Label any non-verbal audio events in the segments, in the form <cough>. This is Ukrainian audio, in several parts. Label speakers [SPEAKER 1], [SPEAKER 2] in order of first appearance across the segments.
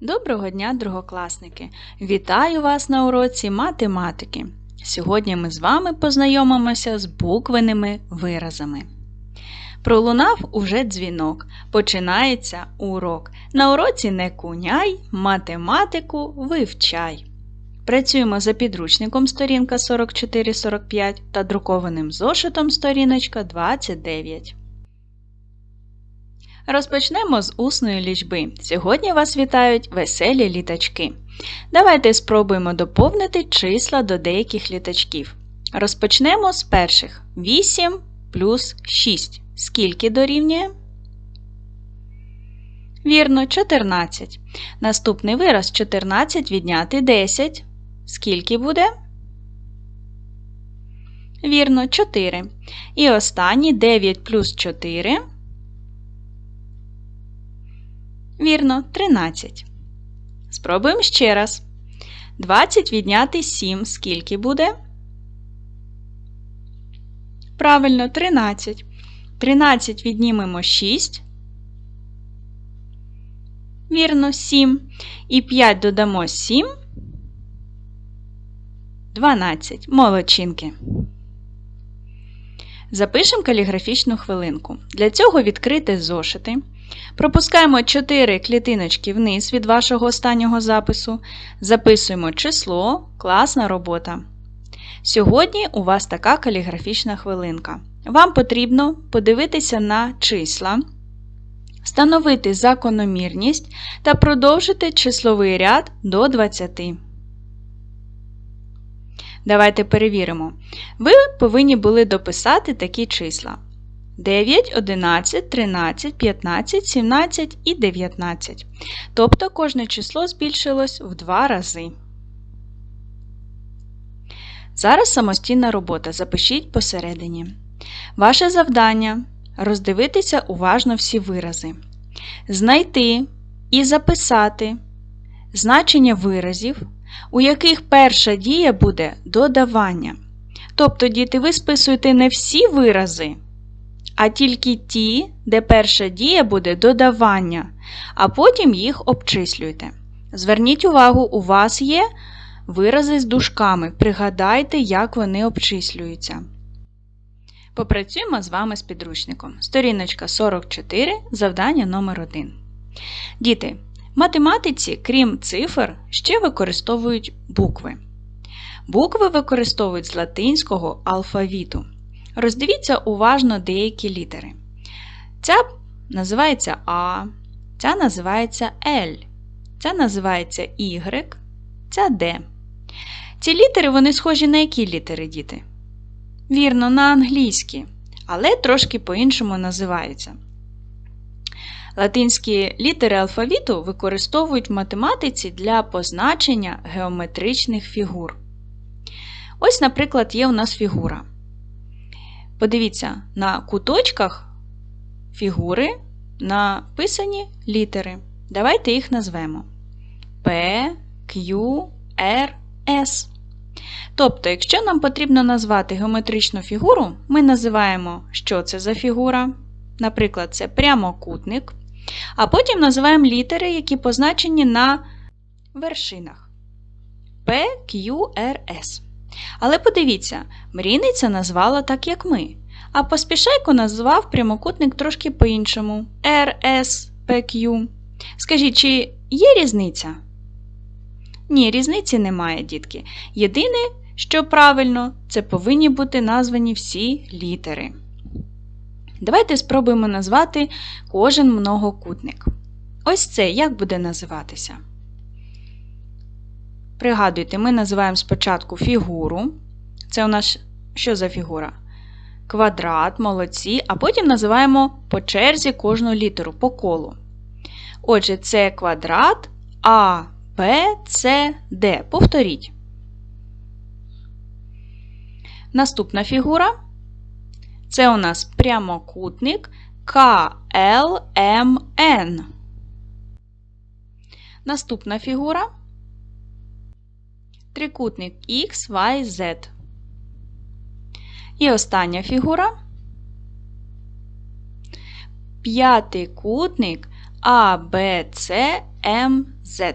[SPEAKER 1] Доброго дня, другокласники! Вітаю вас на уроці математики. Сьогодні ми з вами познайомимося з буквеними виразами. Пролунав уже дзвінок. Починається урок. На уроці не куняй, математику вивчай. Працюємо за підручником сторінка 44-45 та друкованим зошитом сторіночка 29. Розпочнемо з усної лічби. Сьогодні вас вітають веселі літачки. Давайте спробуємо доповнити числа до деяких літачків. Розпочнемо з перших 8 плюс 6. Скільки дорівнює? Вірно, 14. Наступний вираз 14 відняти 10. Скільки буде? Вірно, 4. І останній 9 плюс 4. Вірно, 13. Спробуємо ще раз. 20 відняти 7. Скільки буде? Правильно, 13. 13 віднімемо 6. Вірно, 7. І 5 додамо 7. 12. Молодчинки. Запишемо каліграфічну хвилинку. Для цього відкрити зошити. Пропускаємо 4 клітиночки вниз від вашого останнього запису. Записуємо число, класна робота. Сьогодні у вас така каліграфічна хвилинка. Вам потрібно подивитися на числа, встановити закономірність та продовжити числовий ряд до 20. Давайте перевіримо. Ви повинні були дописати такі числа. 9, 11, 13, 15, 17 і 19. Тобто кожне число збільшилось в два рази. Зараз самостійна робота. Запишіть посередині. Ваше завдання роздивитися уважно всі вирази. Знайти і записати значення виразів, у яких перша дія буде додавання. Тобто, діти, ви списуєте не всі вирази а тільки ті, де перша дія буде додавання, а потім їх обчислюйте. Зверніть увагу, у вас є вирази з дужками. Пригадайте, як вони обчислюються. Попрацюємо з вами з підручником. Сторіночка 44, завдання номер 1 Діти, математиці, крім цифр, ще використовують букви. Букви використовують з латинського алфавіту. Роздивіться уважно деякі літери. Ця називається А, ця називається L, ця називається Y, ця D. Ці літери вони схожі на які літери, діти? Вірно, на англійські, але трошки по-іншому називаються. Латинські літери алфавіту використовують в математиці для позначення геометричних фігур. Ось, наприклад, є у нас фігура. Подивіться, на куточках фігури написані літери. Давайте їх назвемо P, Q, R, S. Тобто, якщо нам потрібно назвати геометричну фігуру, ми називаємо, що це за фігура. Наприклад, це прямокутник. А потім називаємо літери, які позначені на вершинах P, Q, R, S. Але подивіться, мрійниця назвала так, як ми. А поспішайко назвав прямокутник трошки по-іншому RSPQ. Скажіть, чи є різниця? Ні, різниці немає, дітки. Єдине, що правильно, це повинні бути названі всі літери. Давайте спробуємо назвати кожен многокутник. Ось це як буде називатися? Пригадуйте, ми називаємо спочатку фігуру. Це у нас що за фігура? Квадрат, молодці, а потім називаємо по черзі кожну літеру по колу. Отже, це квадрат А, Б, С, Д. Повторіть. Наступна фігура. Це у нас прямокутник КЛМН. Наступна фігура трикутник X, Y, Z. І остання фігура. П'ятикутник А, Б, С, М, З.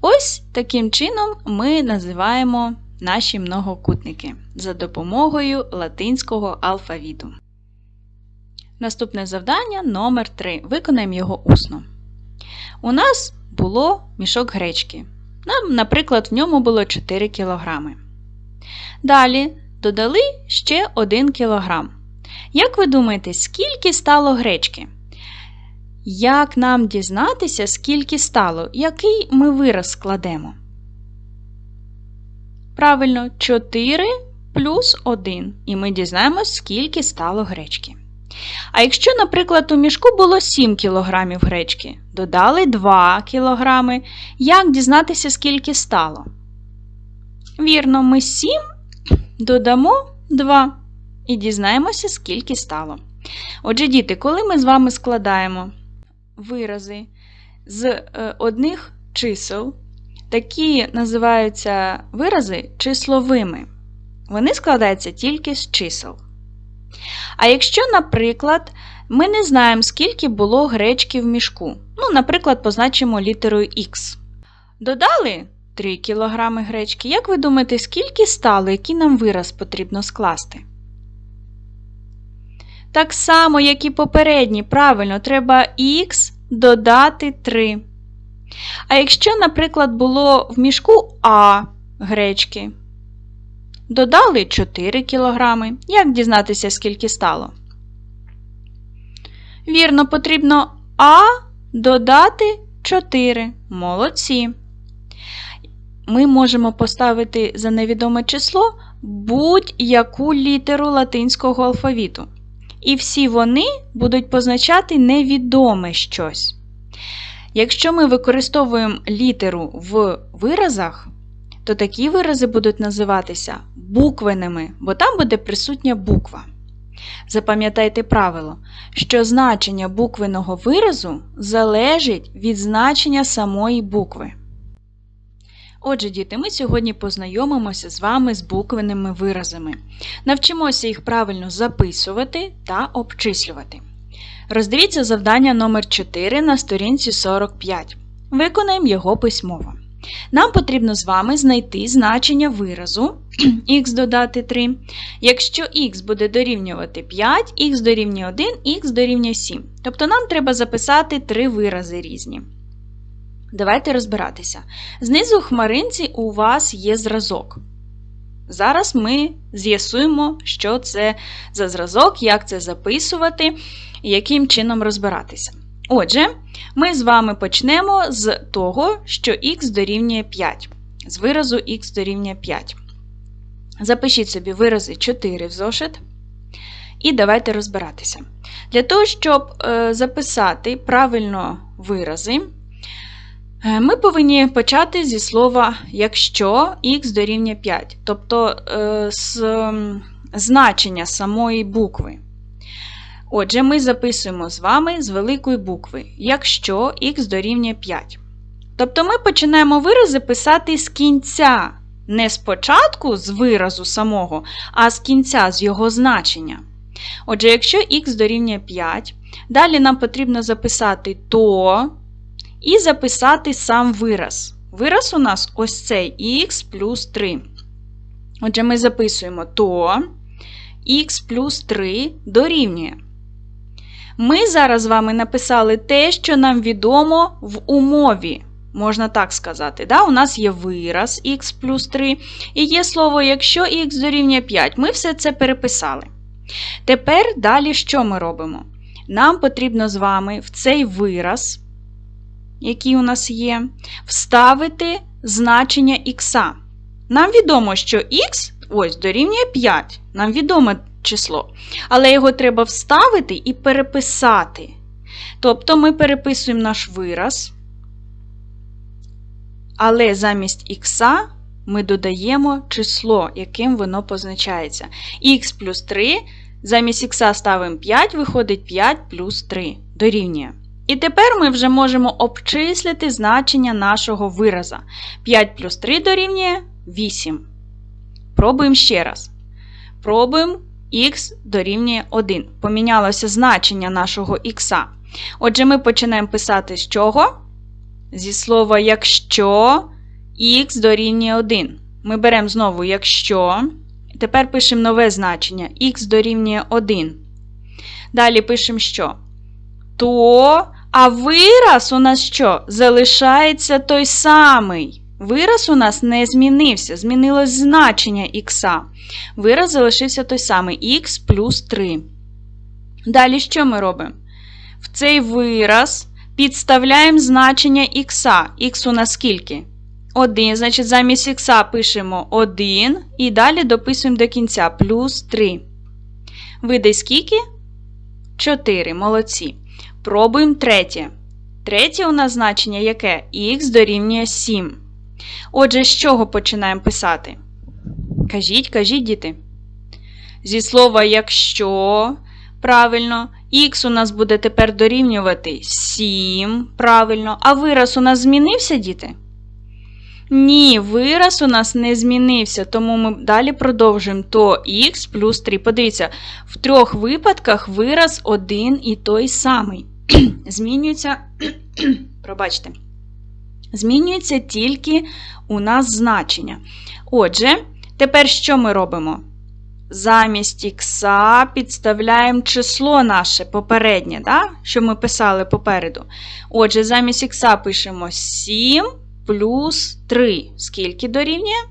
[SPEAKER 1] Ось таким чином ми називаємо наші многокутники за допомогою латинського алфавіту. Наступне завдання номер 3 Виконаємо його усно. У нас було мішок гречки. Нам, Наприклад, в ньому було 4 кг. Далі додали ще 1 кг. Як ви думаєте, скільки стало гречки? Як нам дізнатися, скільки стало, який ми вираз складемо? Правильно, 4 плюс 1. І ми дізнаємось, скільки стало гречки. А якщо, наприклад, у мішку було 7 кг гречки, додали 2 кг, як дізнатися, скільки стало? Вірно, ми 7 додамо 2 і дізнаємося, скільки стало. Отже, діти, коли ми з вами складаємо вирази з е, одних чисел, такі називаються вирази числовими. Вони складаються тільки з чисел. А якщо, наприклад, ми не знаємо, скільки було гречки в мішку, ну, наприклад, позначимо літерою Х. Додали 3 кг гречки. Як ви думаєте, скільки стало, який нам вираз потрібно скласти? Так само, як і попередні, правильно, треба х додати 3. А якщо, наприклад, було в мішку А гречки, додали 4 кг, як дізнатися, скільки стало? Вірно, потрібно А додати 4. Молодці. Ми можемо поставити за невідоме число будь-яку літеру латинського алфавіту. І всі вони будуть позначати невідоме щось. Якщо ми використовуємо літеру в виразах, то такі вирази будуть називатися буквеними, бо там буде присутня буква. Запам'ятайте правило, що значення буквеного виразу залежить від значення самої букви. Отже, діти, ми сьогодні познайомимося з вами з буквеними виразами. Навчимося їх правильно записувати та обчислювати. Роздивіться завдання номер 4 на сторінці 45. Виконаємо його письмово. Нам потрібно з вами знайти значення виразу <clears throat> х додати 3. Якщо х буде дорівнювати 5, х дорівнює 1, х дорівнює 7. Тобто нам треба записати три вирази різні. Давайте розбиратися. Знизу в хмаринці у вас є зразок. Зараз ми з'ясуємо, що це за зразок, як це записувати яким чином розбиратися. Отже, ми з вами почнемо з того, що х дорівнює 5, з виразу х дорівнює 5. Запишіть собі вирази 4 в зошит. І давайте розбиратися. Для того, щоб е, записати правильно вирази, е, ми повинні почати зі слова якщо х дорівнює 5, тобто е, з значення самої букви. Отже, ми записуємо з вами з великої букви, якщо х дорівнює 5. Тобто ми починаємо вирази писати з кінця, не спочатку з виразу самого, а з кінця з його значення. Отже, якщо х дорівнює 5, далі нам потрібно записати то і записати сам вираз. Вираз у нас ось цей х плюс 3. Отже, ми записуємо то х плюс 3 дорівнює. Ми зараз з вами написали те, що нам відомо в умові. Можна так сказати. Да? У нас є вираз х плюс 3, і є слово, якщо х дорівнює 5. Ми все це переписали. Тепер далі що ми робимо? Нам потрібно з вами в цей вираз, який у нас є, вставити значення х. Нам відомо, що х ось дорівнює 5. Нам відомо число. Але його треба вставити і переписати. Тобто ми переписуємо наш вираз, але замість х ми додаємо число, яким воно позначається. Х плюс 3, замість х ставимо 5, виходить 5 плюс 3 дорівнює. І тепер ми вже можемо обчислити значення нашого вираза. 5 плюс 3 дорівнює 8. Пробуємо ще раз. Пробуємо х дорівнює 1. Помінялося значення нашого х. Отже, ми починаємо писати з чого? Зі слова якщо х дорівнює 1. Ми беремо знову якщо. Тепер пишемо нове значення х дорівнює 1. Далі пишемо що? То, а вираз у нас що? Залишається той самий. Вираз у нас не змінився, змінилось значення х. Вираз залишився той самий х плюс 3. Далі що ми робимо? В цей вираз підставляємо значення х. Х у нас скільки? 1, значить, замість х пишемо 1 і далі дописуємо до кінця плюс 3. Видай скільки? 4. Молодці. Пробуємо третє. Третє у нас значення яке? Х дорівнює 7. Отже, з чого починаємо писати? Кажіть, кажіть, діти. Зі слова якщо. Правильно, х у нас буде тепер дорівнювати 7. Правильно. А вираз у нас змінився, діти? Ні, вираз у нас не змінився, тому ми далі продовжуємо то х плюс 3. Подивіться, в трьох випадках вираз один і той самий. <clears throat> Змінюється, <clears throat> пробачте, змінюється тільки у нас значення. Отже, тепер що ми робимо? Замість х підставляємо число наше попереднє, да? що ми писали попереду. Отже, замість х пишемо 7 плюс 3. Скільки дорівнює?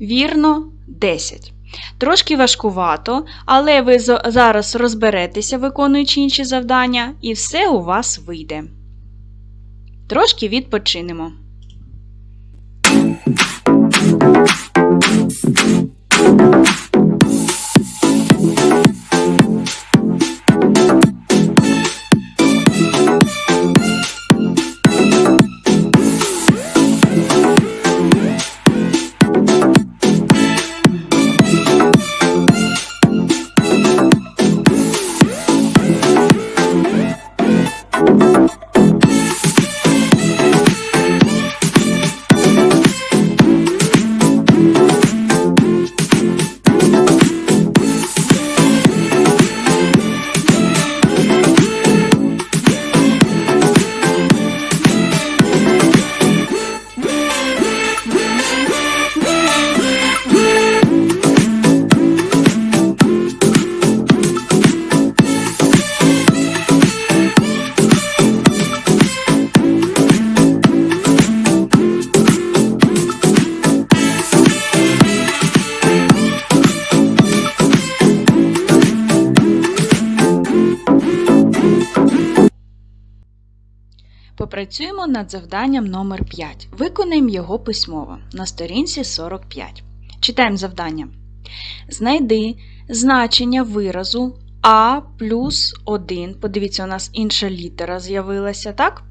[SPEAKER 1] Вірно, 10. Трошки важкувато, але ви зараз розберетеся, виконуючи інші завдання, і все у вас вийде. Трошки відпочинемо. Над завданням номер 5 Виконаємо його письмово на сторінці 45. Читаємо завдання. Знайди значення виразу А плюс 1. Подивіться, у нас інша літера з'явилася, так?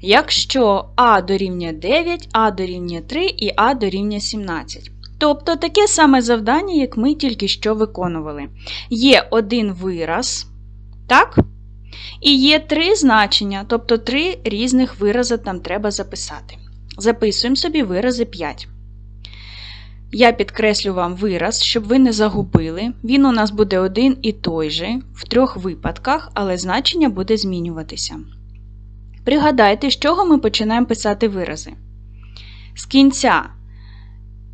[SPEAKER 1] Якщо А дорівнює 9, А дорівнює 3 і А дорівнює 17. Тобто таке саме завдання, як ми тільки що виконували. Є один вираз, так? І є три значення, тобто три різних вирази там треба записати. Записуємо собі вирази 5. Я підкреслю вам вираз, щоб ви не загубили. Він у нас буде один і той же в трьох випадках, але значення буде змінюватися. Пригадайте, з чого ми починаємо писати вирази. З кінця,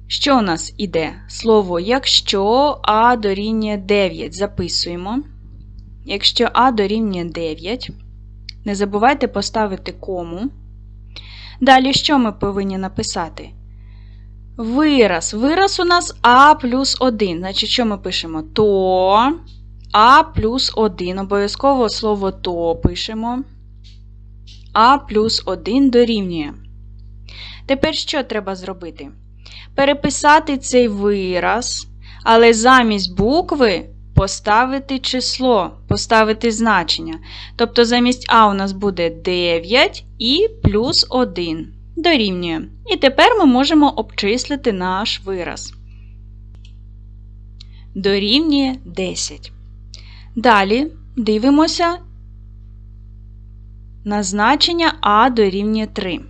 [SPEAKER 1] що у нас іде? Слово якщо А дорівнює 9 записуємо. Якщо А дорівнює 9, не забувайте поставити кому. Далі що ми повинні написати? Вираз. Вираз у нас А плюс 1. Значить, що ми пишемо? То А плюс 1. Обов'язково слово то пишемо. А плюс 1 дорівнює. Тепер що треба зробити? Переписати цей вираз, але замість букви поставити число, поставити значення. Тобто замість А у нас буде 9 і плюс 1 дорівнює. І тепер ми можемо обчислити наш вираз. Дорівнює 10. Далі дивимося на значення А дорівнює 3.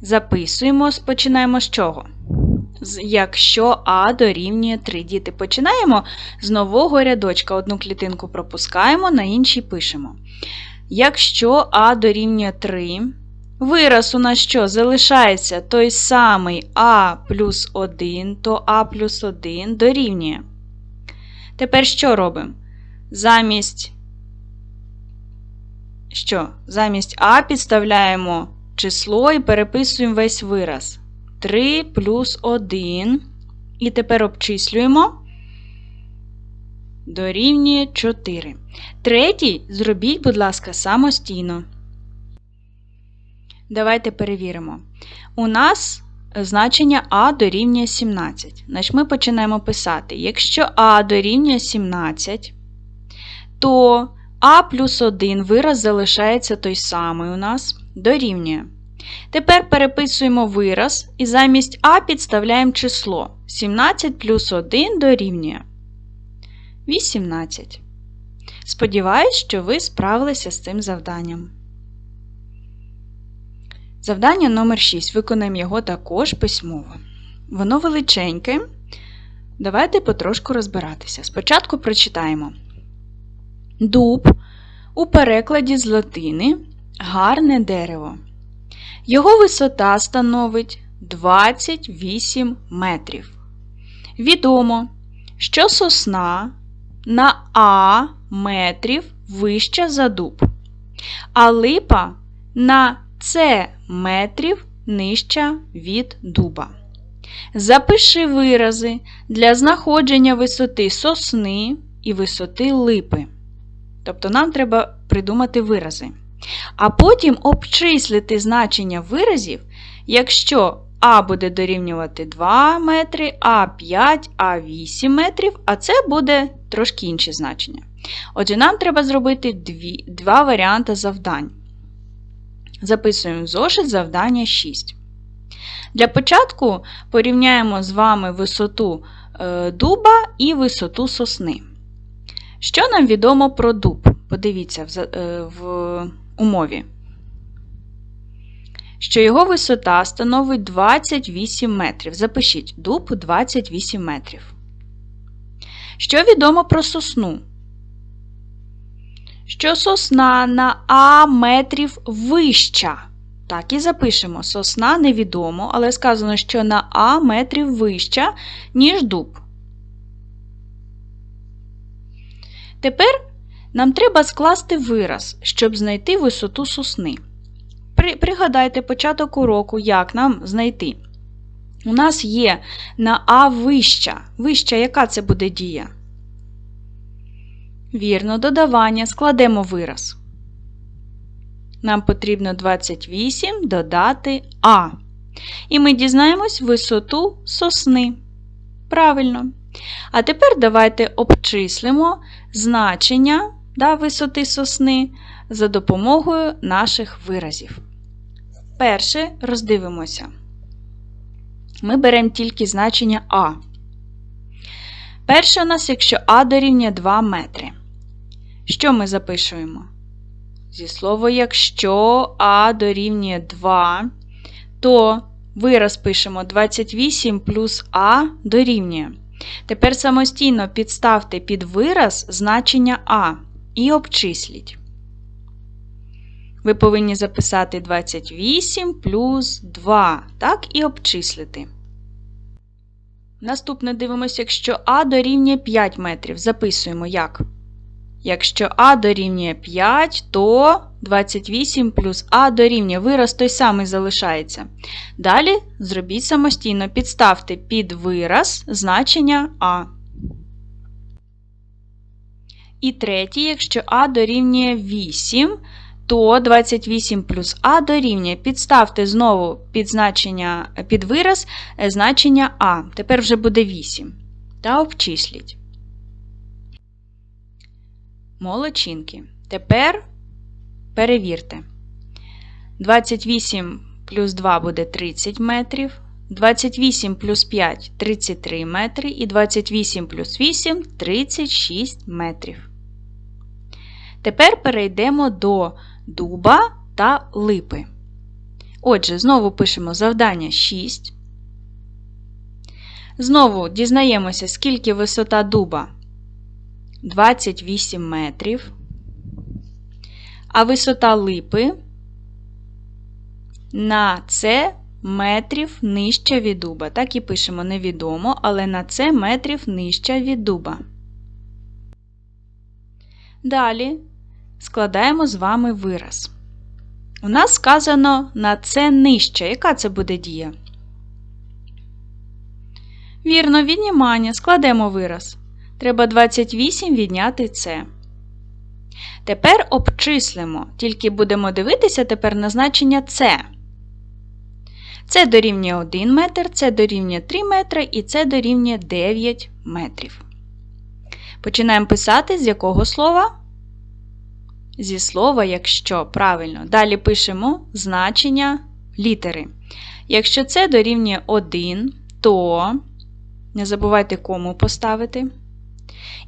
[SPEAKER 1] Записуємо, починаємо з чого? Якщо А дорівнює 3. Діти, починаємо з нового рядочка. Одну клітинку пропускаємо, на іншій пишемо. Якщо А дорівнює 3, вираз у нас що? Залишається той самий А плюс 1, то А плюс 1 дорівнює. Тепер що робимо? Замість що? Замість А підставляємо число і переписуємо весь вираз. 3 плюс 1. І тепер обчислюємо. Дорівнює 4. Третій зробіть, будь ласка, самостійно. Давайте перевіримо. У нас значення А дорівнює 17. Значить, ми починаємо писати. Якщо А дорівнює 17, то А плюс 1 вираз залишається той самий у нас дорівнює. Тепер переписуємо вираз і замість А підставляємо число. 17 плюс 1 дорівнює 18. Сподіваюсь, що ви справилися з цим завданням. Завдання номер 6. Виконаємо його також письмово. Воно величеньке. Давайте потрошку розбиратися. Спочатку прочитаємо. Дуб у перекладі з латини гарне дерево. Його висота становить 28 метрів. Відомо, що сосна на А метрів вища за дуб, а липа на С метрів нижча від дуба. Запиши вирази для знаходження висоти сосни і висоти липи. Тобто нам треба придумати вирази. А потім обчислити значення виразів, якщо А буде дорівнювати 2 метри, А 5, А 8 метрів, а це буде трошки інші значення. Отже, нам треба зробити дві, два варіанти завдань. Записуємо в зошит завдання 6. Для початку порівняємо з вами висоту е, дуба і висоту сосни. Що нам відомо про дуб? Подивіться в, е, в умові. Що його висота становить 28 метрів. Запишіть дуб 28 метрів. Що відомо про сосну? Що сосна на А метрів вища. Так і запишемо. Сосна невідомо, але сказано, що на А метрів вища, ніж дуб. Тепер нам треба скласти вираз, щоб знайти висоту сосни. При- Пригадайте початок уроку, як нам знайти. У нас є на А вища. Вища, яка це буде дія? Вірно, додавання. Складемо вираз. Нам потрібно 28 додати А. І ми дізнаємось висоту сосни. Правильно. А тепер давайте обчислимо значення да, висоти сосни за допомогою наших виразів. Перше роздивимося. Ми беремо тільки значення А. Перше у нас, якщо А дорівнює 2 метри. Що ми запишуємо? Зі слова, якщо А дорівнює 2, то вираз пишемо 28 плюс А дорівнює. Тепер самостійно підставте під вираз значення А і обчисліть. Ви повинні записати 28 плюс 2, так, і обчислити. Наступне дивимося, якщо А дорівнює 5 метрів. Записуємо як? Якщо А дорівнює 5, то 28 плюс А дорівнює. Вираз той самий залишається. Далі зробіть самостійно, підставте під вираз значення А. І третє, якщо А дорівнює 8, то 28 плюс А дорівнює. Підставте знову під, значення, під вираз е, значення А. Тепер вже буде 8. Та обчисліть. Молодчинки. Тепер перевірте. 28 плюс 2 буде 30 метрів. 28 плюс 5 33 метри. І 28 плюс 8 36 метрів. Тепер перейдемо до дуба та липи. Отже, знову пишемо завдання 6. Знову дізнаємося, скільки висота дуба 28 метрів, а висота липи на це метрів нижча від дуба. Так і пишемо невідомо, але на це метрів нижча від дуба. Далі складаємо з вами вираз. У нас сказано на це нижче. Яка це буде дія? Вірно, віднімання. Складемо вираз. Треба 28 відняти це. Тепер обчислимо, тільки будемо дивитися тепер на значення це. Це дорівнює 1 метр, це дорівнює 3 метри і це дорівнює 9 метрів. Починаємо писати з якого слова? Зі слова, якщо правильно. Далі пишемо значення літери. Якщо це дорівнює 1, то не забувайте кому поставити.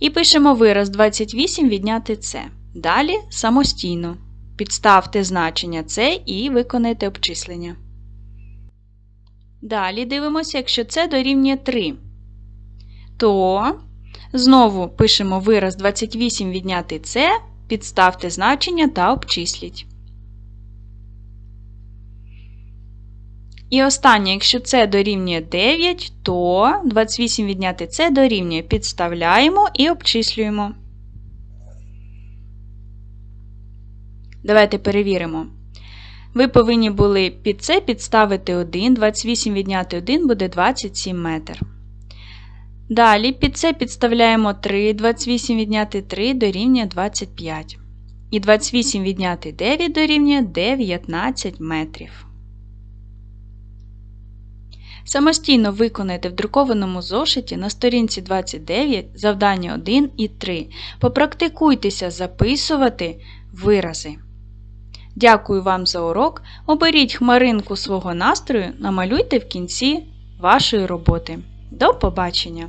[SPEAKER 1] І пишемо вираз 28 відняти це. Далі самостійно. Підставте значення це і виконайте обчислення. Далі дивимося, якщо це дорівнює 3, то знову пишемо вираз 28 відняти це, підставте значення та обчисліть. І останнє, якщо це дорівнює 9, то 28 відняти це дорівнює. Підставляємо і обчислюємо. Давайте перевіримо. Ви повинні були під це підставити 1, 28 відняти 1 буде 27 метр. Далі під це підставляємо 3, 28 відняти 3 дорівнює 25. І 28 відняти 9 дорівнює 19 метрів. Самостійно виконайте в друкованому зошиті на сторінці 29 завдання 1 і 3. Попрактикуйтеся записувати вирази. Дякую вам за урок. Оберіть хмаринку свого настрою, намалюйте в кінці вашої роботи. До побачення!